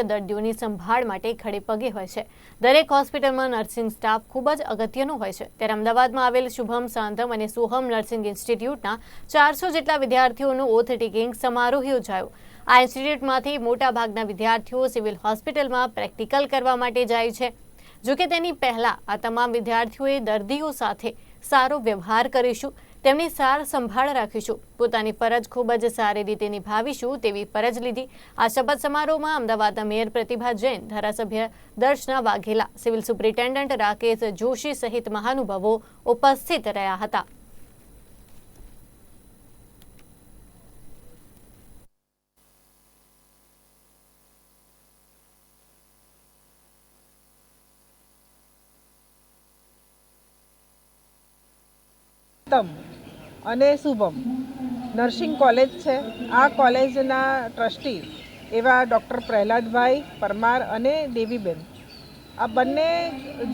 દર્દીઓની સંભાળ માટે ખડે પગે હોય છે. દરેક હોસ્પિટલમાં નર્સિંગ સ્ટાફ ખૂબ જ અગત્યનો હોય છે. ત્યારે અમદાવાદમાં આવેલ શુભમ સાંતમ અને સોહમ નર્સિંગ ઇન્સ્ટિટ્યૂટના ચારસો જેટલા વિદ્યાર્થીઓનો ઓથ ટેકિંગ સમારોહ યોજાયો. આ ઇન્સ્ટિટ્યૂટમાંથી મોટાભાગના વિદ્યાર્થીઓ સિવિલ હોસ્પિટલમાં પ્રેક્ટિકલ કરવા માટે જાય છે. જોકે તેની પહેલા આ તમામ વિદ્યાર્થીઓએ દર્દીઓ સાથે સારો વ્યવહાર કરીશું. તેમની સાર સંભાળ રાખીશું. પોતાની ફરજ ખૂબ જ સારી રીતે નિભાવીશું તેવી ફરજ લીધી. આ શપથ સમારોહમાં અમદાવાદના મેયર પ્રતિભા જૈન, ધારાસભ્ય દર્શના વાઘેલા, સિવિલ સુપ્રિન્ટેન્ડન્ટ રાકેશ જોશી સહિત મહાનુભાવો ઉપસ્થિત રહ્યા હતા. તમ અને શુભમ. નર્સિંગ કોલેજ છે. આ કોલેજના ટ્રસ્ટી એવા ડૉક્ટર પ્રહલાદભાઈ પરમાર અને દેવીબેન. આ બંને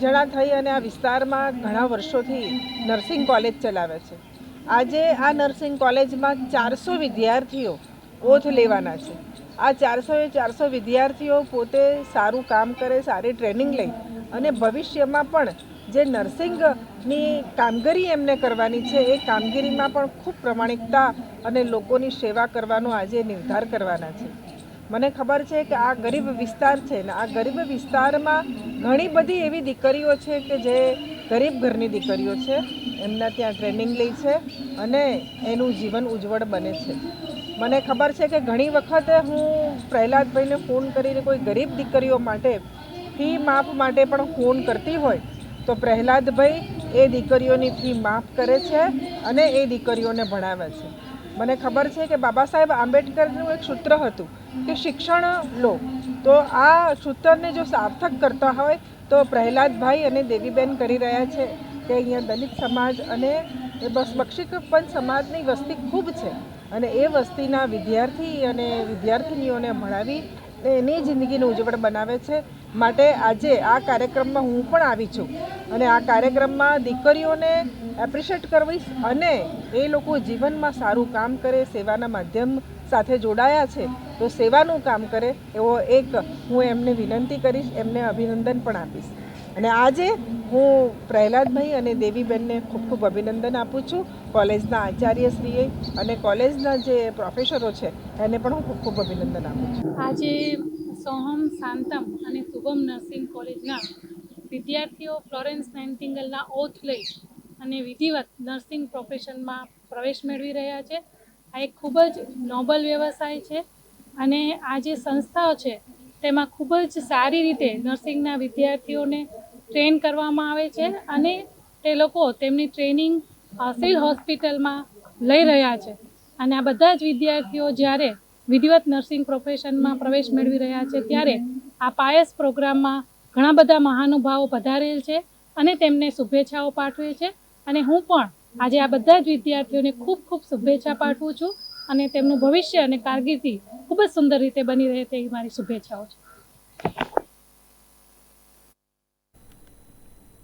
જણા થઈ અને આ વિસ્તારમાં ઘણા વર્ષોથી નર્સિંગ કોલેજ ચલાવે છે. આજે આ નર્સિંગ કોલેજમાં ચારસો વિદ્યાર્થીઓ ઓથ લેવાના છે. આ ચારસો એ ચારસો વિદ્યાર્થીઓ પોતે સારું કામ કરે, સારી ટ્રેનિંગ લઈ અને ભવિષ્યમાં પણ જે નર્સિંગની કામગીરી એમને કરવાની છે, એ કામગીરીમાં પણ ખૂબ પ્રમાણિકતા અને લોકોની સેવા કરવાનો આજે નિર્ધાર કરવાના છે. મને ખબર છે કે આ ગરીબ વિસ્તાર છે ને આ ગરીબ વિસ્તારમાં ઘણી બધી એવી દીકરીઓ છે કે જે ગરીબ ઘરની દીકરીઓ છે, એમના ત્યાં ટ્રેનિંગ લે છે અને એનું જીવન ઉજ્જવળ બને છે. મને ખબર છે કે ઘણી વખતે હું પ્રહલાદભાઈને ફોન કરીને કોઈ ગરીબ દીકરીઓ માટે ફી માફ માટે પણ ફોન કરતી હોય તો પ્રહલાદભાઈ એ દીકરીઓની ફી માફ કરે છે અને એ દીકરીઓને ભણાવે છે. મને ખબર છે કે બાબા સાહેબ આંબેડકરનું એક સૂત્ર હતું કે શિક્ષણ લો. તો આ સૂત્રને જો સાર્થક કરતા હોય તો પ્રહલાદભાઈ અને દેવીબેન કરી રહ્યા છે કે અહીંયા દલિત સમાજ અને બસ બક્ષિક પણ સમાજની વસ્તી ખૂબ છે. અને એ વસ્તીના વિદ્યાર્થી અને વિદ્યાર્થિનીઓને ભણાવી એની જિંદગીને ઉજવળ બનાવે છે. માટે આજે આ કાર્યક્રમમાં હું પણ આવી છું. અને આ કાર્યક્રમમાં દીકરીઓને એપ્રિશિએટ કરવીશ અને એ લોકો જીવનમાં સારું કામ કરે, સેવાના માધ્યમ સાથે જોડાયા છે, તો સેવાનું કામ કરે એવો એક હું એમને વિનંતી કરીશ, એમને અભિનંદન પણ આપીશ. અને આજે હું પ્રહલાદભાઈ અને દેવીબેનને ખૂબ ખૂબ અભિનંદન આપું છું. કોલેજના આચાર્યશ્રીએ અને કોલેજના જે પ્રોફેસરો છે, એને પણ હું ખૂબ ખૂબ અભિનંદન આપું છું. આજે સોહમ શાંતમ અને શુભમ નર્સિંગ કોલેજના વિદ્યાર્થીઓ ફ્લોરેન્સ નાઇન્ટિંગલના ઓથ લઈ અને વિધિવત નર્સિંગ પ્રોફેશનમાં પ્રવેશ મેળવી રહ્યા છે. આ એક ખૂબ જ નોબલ વ્યવસાય છે અને આ જે સંસ્થાઓ છે, તેમાં ખૂબ જ સારી રીતે નર્સિંગના વિદ્યાર્થીઓને ટ્રેન કરવામાં આવે છે અને તે લોકો તેમની ટ્રેનિંગ સિવિલ હોસ્પિટલમાં લઈ રહ્યા છે. અને આ બધા જ વિદ્યાર્થીઓ જ્યારે વિધિવત નર્સિંગ પ્રોફેશનમાં પ્રવેશ મેળવી રહ્યા છે, ત્યારે આ પાયસ પ્રોગ્રામમાં ઘણા બધા મહાનુભાવો પધારેલ છે અને તેમને શુભેચ્છાઓ પાઠવે છે. અને હું પણ આજે આ બધા જ વિદ્યાર્થીઓને ખૂબ ખૂબ શુભેચ્છા પાઠવું છું અને તેમનું ભવિષ્ય અને કારકિર્દી ખૂબ જ સુંદર રીતે બની રહે તેવી મારી શુભેચ્છાઓ છે.